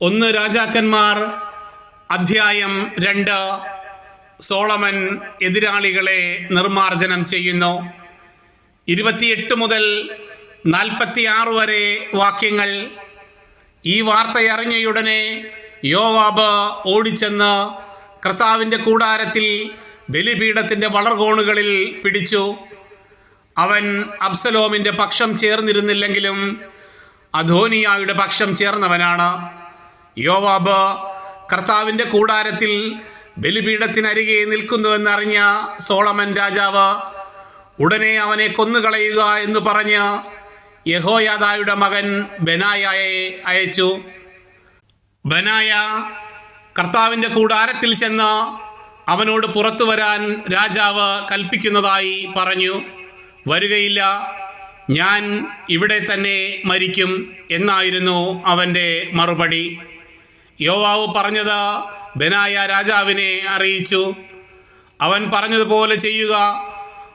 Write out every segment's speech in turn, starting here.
ഒന്ന് രാജാക്കന്മാർ അധ്യായം രണ്ട്. സോളമൻ എതിരാളികളെ നിർമാർജനം ചെയ്യുന്നു. ഇരുപത്തിയെട്ട് മുതൽ നാൽപ്പത്തിയാറ് വരെ വാക്യങ്ങൾ. ഈ വാർത്തയറിഞ്ഞയുടനെ യോവാബ് ഓടിച്ചെന്ന് കർത്താവിന്റെ കൂടാരത്തിൽ ബലിപീഠത്തിന്റെ വളർകോണുകളിൽ പിടിച്ചു. അവൻ അബ്സലോമിന്റെ പക്ഷം ചേർന്നിരുന്നില്ലെങ്കിലും അധോനിയായുടെ പക്ഷം ചേർന്നവനാണ്. യോവാബ് കർത്താവിന്റെ കൂടാരത്തിൽ ബലിപീഠത്തിനരികെ നിൽക്കുന്നുവെന്നറിഞ്ഞ സോളമൻ രാജാവ് ഉടനെ അവനെ കൊന്നുകളയുക എന്ന് പറഞ്ഞ് യഹോയാദായുടെ മകൻ ബനായയെ അയച്ചു. ബനായ കർത്താവിന്റെ കൂടാരത്തിൽ ചെന്ന് അവനോട് പുറത്തു വരാൻ രാജാവ് കൽപ്പിക്കുന്നതായി പറഞ്ഞു. വരികയില്ല ഞാൻ ഇവിടെ തന്നെ മരിക്കും എന്നായിരുന്നു അവന്റെ മറുപടി. യോവാവ് പറഞ്ഞത് ബനായ രാജാവിനെ അറിയിച്ചു. അവൻ പറഞ്ഞതുപോലെ ചെയ്യുക.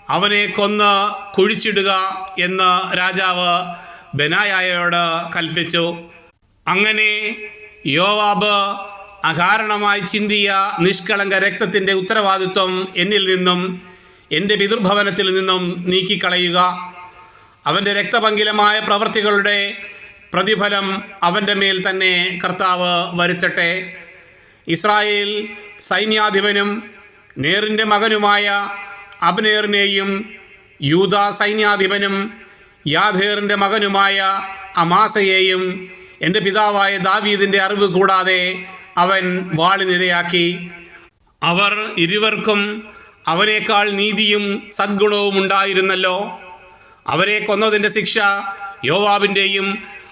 അവനെ കൊന്ന് കുഴിച്ചിടുക എന്ന് രാജാവ് ബനായയോട് കൽപ്പിച്ചു. അങ്ങനെ യോവാബ് അകാരണമായി ചിന്തിയ നിഷ്കളങ്ക രക്തത്തിന്റെ ഉത്തരവാദിത്വം എന്നിൽ നിന്നും എന്റെ പിതൃഭവനത്തിൽ നിന്നും നീക്കിക്കളയുക. അവന്റെ രക്തപങ്കിലമായ പ്രവൃത്തികളുടെ പ്രതിഫലം അവന്റെ മേൽ തന്നെ കർത്താവ് വരുത്തട്ടെ. ഇസ്രായേൽ സൈന്യാധിപനും നേറിന്റെ മകനുമായ അബ്നേറിനെയും യൂത സൈന്യാധിപനും യാഥേറിന്റെ മകനുമായ അമാസയെയും എന്റെ പിതാവായ ദാവീദിന്റെ അറിവ് കൂടാതെ അവൻ വാളിനിരയാക്കി അവർ ഇരുവർക്കും അവനേക്കാൾ നീതിയും സദ്ഗുണവും ഉണ്ടായിരുന്നല്ലോ. അവരെ കൊന്നതിന്റെ ശിക്ഷ യോവാബിന്റെയും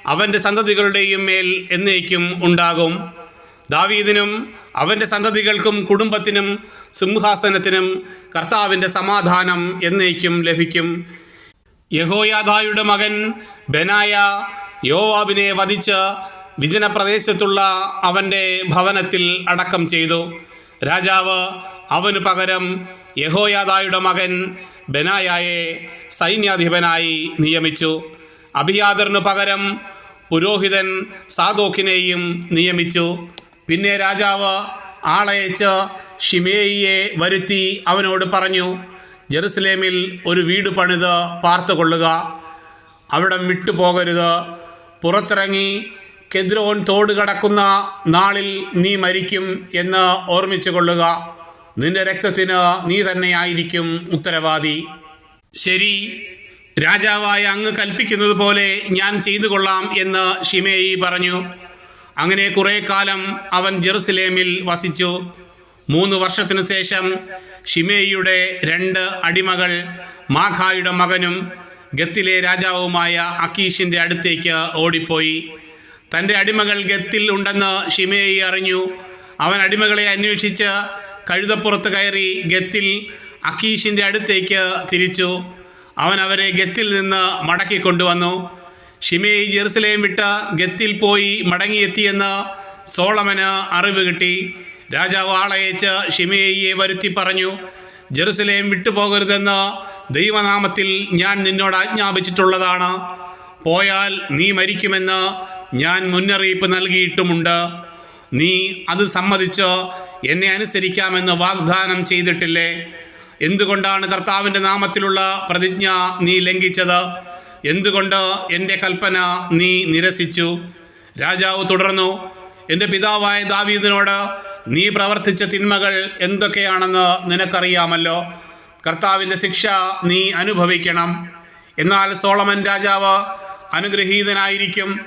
അവന്റെ സന്തതികളുടെയും മേൽ എന്നേക്കും ഉണ്ടാകും. ദാവീദിനും അവന്റെ സന്തതികൾക്കും കുടുംബത്തിനും സിംഹാസനത്തിനും കർത്താവിന്റെ സമാധാനം എന്നേക്കും ലഭിക്കും. യഹോയാദായുടെ മകൻ ബനായ യോവാബിനെ വധിച്ച് വിജനപ്രദേശത്തുള്ള അവന്റെ ഭവനത്തിൽ അടക്കം ചെയ്തു. രാജാവ് അവന് പകരം യഹോയാദായുടെ മകൻ ബനായയെ സൈന്യാധിപനായി നിയമിച്ചു. അഭിയാദറിനു പകരം പുരോഹിതൻ സാദോക്കിനെയും നിയമിച്ചു. പിന്നെ രാജാവ് ആളയച്ച് ഷിമേയിയെ വരുത്തി അവനോട് പറഞ്ഞു ജെറുസലേമിൽ ഒരു വീട് പണിത് പാർത്തുകൊള്ളുക അവിടം വിട്ടുപോകരുത് പുറത്തിറങ്ങി കെദ്രോൻ തോട് കടക്കുന്ന നാളിൽ നീ മരിക്കും എന്ന് ഓർമ്മിച്ചു കൊള്ളുക. നിന്റെ രക്തത്തിന് നീ തന്നെയായിരിക്കും ഉത്തരവാദി. ശരി. രാജാവായ അങ്ങ് കൽപ്പിക്കുന്നത് പോലെ ഞാൻ ചെയ്തു കൊള്ളാം എന്ന് ഷിമേയി പറഞ്ഞു. അങ്ങനെ കുറേ കാലം അവൻ ജെറുസലേമിൽ വസിച്ചു. മൂന്ന് വർഷത്തിനു ശേഷം ഷിമേയിയുടെ രണ്ട് അടിമകൾ മാഖായുടെ മകനും ഗത്തിലെ രാജാവുമായ അക്കീഷിന്റെ അടുത്തേക്ക് ഓടിപ്പോയി. തന്റെ അടിമകൾ ഗത്തിൽ ഉണ്ടെന്ന് ഷിമേയി അറിഞ്ഞു. അവൻ അടിമകളെ അന്വേഷിച്ച് കഴുതപ്പുറത്ത് കയറി ഗത്തിൽ അക്കീഷിന്റെ അടുത്തേക്ക് തിരിച്ചു. അവൻ അവരെ ഗത്തിൽ നിന്ന് മടക്കി കൊണ്ടുവന്നു. ഷിമേയി ജെറുസലേം വിട്ട് ഗത്തിൽ പോയി മടങ്ങിയെത്തിയെന്ന് സോളമന് അറിവ് കിട്ടി. രാജാവ് ആളയച്ച് ഷിമേയിയെ വരുത്തി പറഞ്ഞു ജെറുസലേം വിട്ടുപോകരുതെന്ന് ദൈവനാമത്തിൽ ഞാൻ നിന്നോട് ആജ്ഞാപിച്ചിട്ടുള്ളതാണ്. പോയാൽ നീ മരിക്കുമെന്ന് ഞാൻ മുന്നറിയിപ്പ് നൽകിയിട്ടുമുണ്ട്. നീ അത് സമ്മതിച്ച് എന്നെ അനുസരിക്കാമെന്ന് വാഗ്ദാനം ചെയ്തിട്ടില്ലേ? എന്തുകൊണ്ടാണ് കർത്താവിന്റെ നാമത്തിലുള്ള പ്രതിജ്ഞ നീ ലംഘിച്ചത്? എന്തുകൊണ്ട് എന്റെ കൽപ്പന നീ നിരസിച്ചു? രാജാവ് തുടർന്നു എന്റെ പിതാവായ ദാവീദിനോട് നീ പ്രവർത്തിച്ച തിന്മകൾ എന്തൊക്കെയാണെന്ന് നിനക്കറിയാമല്ലോ? കർത്താവിന്റെ ശിക്ഷ നീ അനുഭവിക്കണം. എന്നാൽ സോളമൻ രാജാവ് അനുഗ്രഹീതനായിരിക്കും.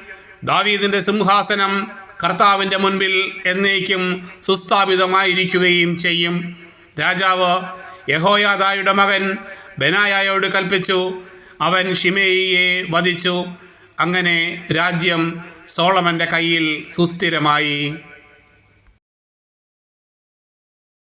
ദാവീദിന്റെ സിംഹാസനം കർത്താവിന്റെ മുൻപിൽ എന്നേക്കും സുസ്ഥാപിതമായിരിക്കുകയും ചെയ്യും. രാജാവ് യഹോയാദായുടെ മകൻ ബനായായോട് കൽപ്പിച്ചു. അവൻ ഷിമേയിയെ വധിച്ചു. അങ്ങനെ രാജ്യം സോളമന്റെ കയ്യിൽ സുസ്ഥിരമായി.